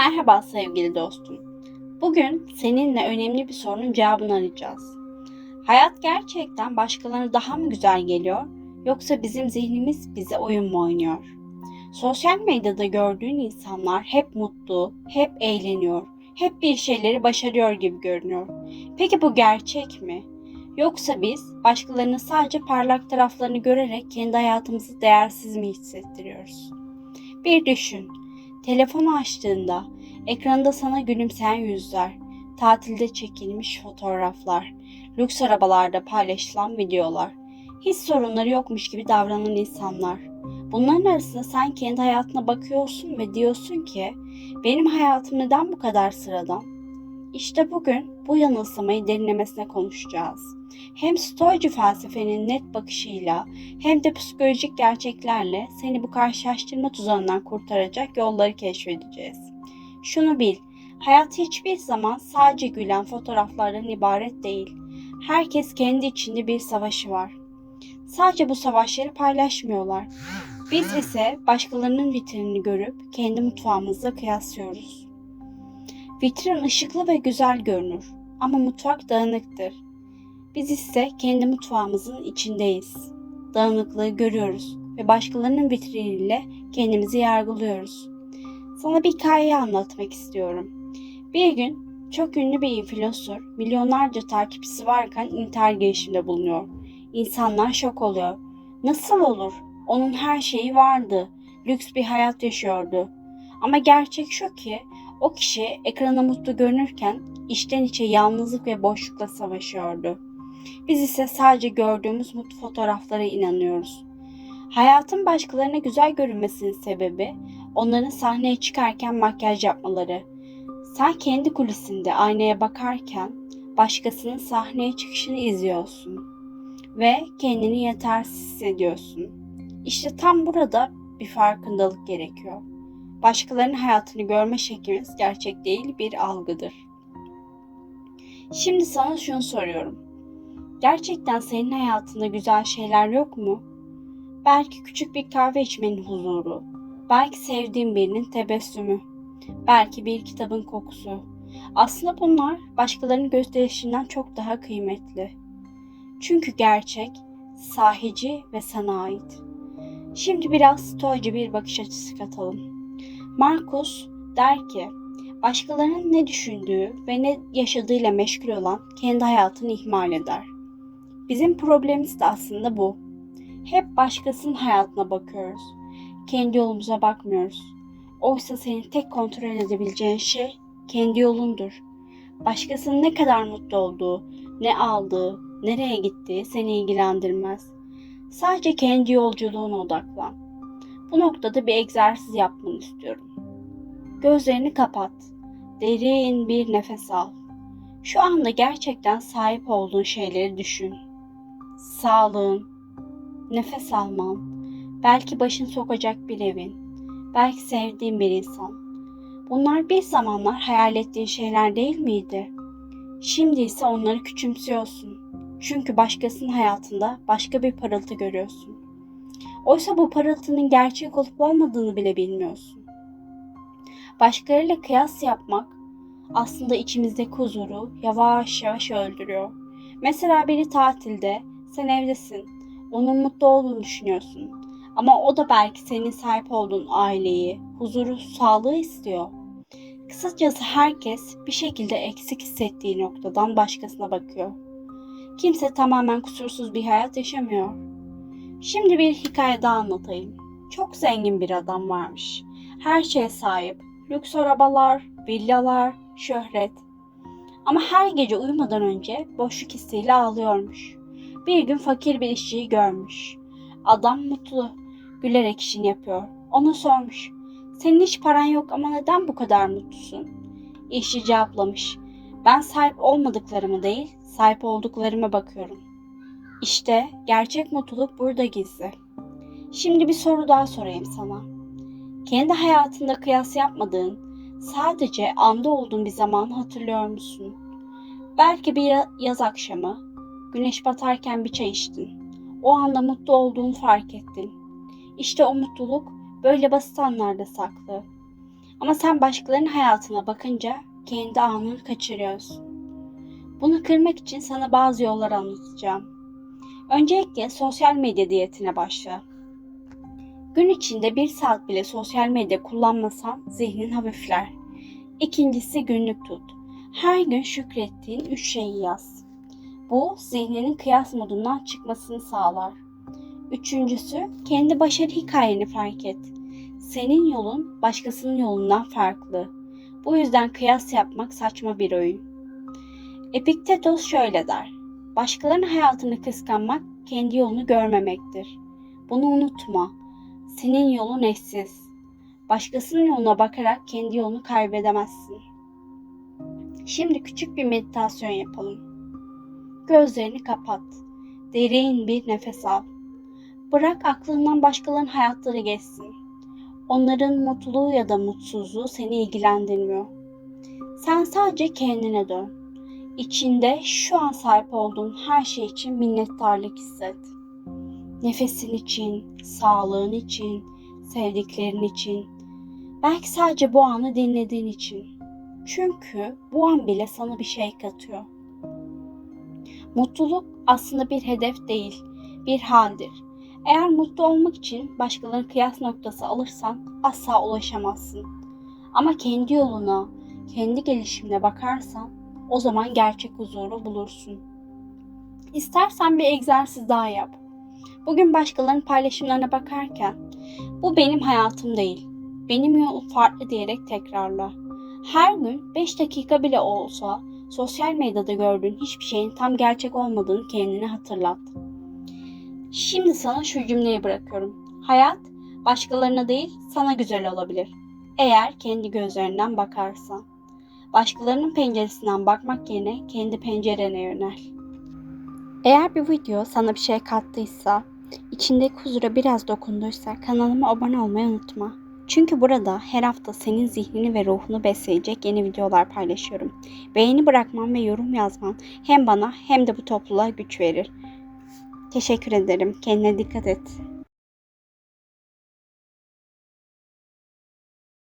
Merhaba sevgili dostum. Bugün seninle önemli bir sorunun cevabını arayacağız. Hayat gerçekten başkalarına daha mı güzel geliyor yoksa bizim zihnimiz bize oyun mu oynuyor? Sosyal medyada gördüğün insanlar hep mutlu, hep eğleniyor, hep bir şeyleri başarıyor gibi görünüyor. Peki bu gerçek mi? Yoksa biz başkalarının sadece parlak taraflarını görerek kendi hayatımızı değersiz mi hissettiriyoruz? Bir düşün. Telefonu açtığında ekranda sana gülümseyen yüzler, tatilde çekilmiş fotoğraflar, lüks arabalarda paylaşılan videolar, hiç sorunları yokmuş gibi davranan insanlar. Bunların arasında sen kendi hayatına bakıyorsun ve diyorsun ki benim hayatım neden bu kadar sıradan? İşte bugün bu yanılsamayı derinlemesine konuşacağız. Hem stoacı felsefenin net bakışıyla hem de psikolojik gerçeklerle seni bu karşılaştırma tuzağından kurtaracak yolları keşfedeceğiz. Şunu bil, hayat hiçbir zaman sadece gülen fotoğraflardan ibaret değil. Herkes kendi içinde bir savaşı var. Sadece bu savaşları paylaşmıyorlar. Biz ise başkalarının vitrinini görüp kendi mutfağımızla kıyaslıyoruz. Vitrin ışıklı ve güzel görünür ama mutfak dağınıktır. Biz ise kendi mutfağımızın içindeyiz. Dağınıklığı görüyoruz ve başkalarının vitriniyle kendimizi yargılıyoruz. Sana bir hikaye anlatmak istiyorum. Bir gün çok ünlü bir influencer milyonlarca takipçisi varken intihar girişiminde bulunuyor. İnsanlar şok oluyor. Nasıl olur? Onun her şeyi vardı. Lüks bir hayat yaşıyordu. Ama gerçek şu ki o kişi ekrana mutlu görünürken içten içe yalnızlık ve boşlukla savaşıyordu. Biz ise sadece gördüğümüz mutlu fotoğraflara inanıyoruz. Hayatın başkalarına güzel görünmesinin sebebi onların sahneye çıkarken makyaj yapmaları. Sen kendi kulisinde aynaya bakarken başkasının sahneye çıkışını izliyorsun ve kendini yetersiz hissediyorsun. İşte tam burada bir farkındalık gerekiyor. Başkalarının hayatını görme şeklimiz gerçek değil bir algıdır. Şimdi sana şunu soruyorum. Gerçekten senin hayatında güzel şeyler yok mu? Belki küçük bir kahve içmenin huzuru, belki sevdiğin birinin tebessümü, belki bir kitabın kokusu. Aslında bunlar başkalarının gösterişinden çok daha kıymetli. Çünkü gerçek, sahici ve sana ait. Şimdi biraz stoacı bir bakış açısı katalım. Markus der ki, başkalarının ne düşündüğü ve ne yaşadığıyla meşgul olan kendi hayatını ihmal eder. Bizim problemimiz de aslında bu. Hep başkasının hayatına bakıyoruz. Kendi yolumuza bakmıyoruz. Oysa senin tek kontrol edebileceğin şey kendi yolundur. Başkasının ne kadar mutlu olduğu, ne aldığı, nereye gittiği seni ilgilendirmez. Sadece kendi yolculuğuna odaklan. Bu noktada bir egzersiz yapmanı istiyorum. Gözlerini kapat. Derin bir nefes al. Şu anda gerçekten sahip olduğun şeyleri düşün. Sağlığın, nefes alman, belki başın sokacak bir evin, belki sevdiğin bir insan. Bunlar bir zamanlar hayal ettiğin şeyler değil miydi? Şimdi ise onları küçümsüyorsun. Çünkü başkasının hayatında başka bir parıltı görüyorsun. Oysa bu parıltının gerçek olup olmadığını bile bilmiyorsun. Başkalarıyla kıyas yapmak aslında içimizdeki huzuru yavaş yavaş öldürüyor. Mesela biri tatilde, sen evdesin. Onun mutlu olduğunu düşünüyorsun. Ama o da belki senin sahip olduğun aileyi, huzuru, sağlığı istiyor. Kısacası herkes bir şekilde eksik hissettiği noktadan başkasına bakıyor. Kimse tamamen kusursuz bir hayat yaşamıyor. Şimdi bir hikaye daha anlatayım. Çok zengin bir adam varmış. Her şeye sahip. Lüks arabalar, villalar, şöhret. Ama her gece uyumadan önce boşluk hissiyle ağlıyormuş. Bir gün fakir bir işçiyi görmüş. Adam mutlu, gülerek işini yapıyor. Ona sormuş. Senin hiç paran yok ama neden bu kadar mutlusun? İşçi cevaplamış. Ben sahip olmadıklarımı değil, sahip olduklarıma bakıyorum. İşte gerçek mutluluk burada gizli. Şimdi bir soru daha sorayım sana. Kendi hayatında kıyas yapmadığın, sadece anda olduğun bir zaman hatırlıyor musun? Belki bir yaz akşamı, güneş batarken bir çay içtin. O anda mutlu olduğunu fark ettin. İşte o mutluluk böyle basit anlarda saklı. Ama sen başkalarının hayatına bakınca kendi anını kaçırıyorsun. Bunu kırmak için sana bazı yollar anlatacağım. Öncelikle sosyal medya diyetine başla. Gün içinde bir saat bile sosyal medya kullanmasan zihnin hafifler. İkincisi günlük tut. Her gün şükrettiğin üç şeyi yaz. Bu zihninin kıyas modundan çıkmasını sağlar. Üçüncüsü kendi başarı hikayeni fark et. Senin yolun başkasının yolundan farklı. Bu yüzden kıyas yapmak saçma bir oyun. Epiktetos şöyle der. Başkalarının hayatını kıskanmak kendi yolunu görmemektir. Bunu unutma. Senin yolun eşsiz. Başkasının yoluna bakarak kendi yolunu kaybedemezsin. Şimdi küçük bir meditasyon yapalım. Gözlerini kapat. Derin bir nefes al. Bırak aklından başkalarının hayatları geçsin. Onların mutluluğu ya da mutsuzluğu seni ilgilendirmiyor. Sen sadece kendine dön. İçinde şu an sahip olduğun her şey için minnettarlık hisset. Nefesin için, sağlığın için, sevdiklerin için, belki sadece bu anı dinlediğin için. Çünkü bu an bile sana bir şey katıyor. Mutluluk aslında bir hedef değil, bir haldir. Eğer mutlu olmak için başkalarının kıyas noktası alırsan asla ulaşamazsın. Ama kendi yoluna, kendi gelişimine bakarsan o zaman gerçek huzuru bulursun. İstersen bir egzersiz daha yap. Bugün başkalarının paylaşımlarına bakarken bu benim hayatım değil. Benim yolum farklı diyerek tekrarla. Her gün 5 dakika bile olsa sosyal medyada gördüğün hiçbir şeyin tam gerçek olmadığını kendine hatırlat. Şimdi sana şu cümleyi bırakıyorum. Hayat başkalarına değil sana güzel olabilir. Eğer kendi gözlerinden bakarsan. Başkalarının penceresinden bakmak yerine kendi pencerene yönel. Eğer bir video sana bir şey kattıysa, içindeki huzura biraz dokunduysa kanalıma abone olmayı unutma. Çünkü burada her hafta senin zihnini ve ruhunu besleyecek yeni videolar paylaşıyorum. Beğeni bırakman ve yorum yazman hem bana hem de bu topluluğa güç verir. Teşekkür ederim. Kendine dikkat et.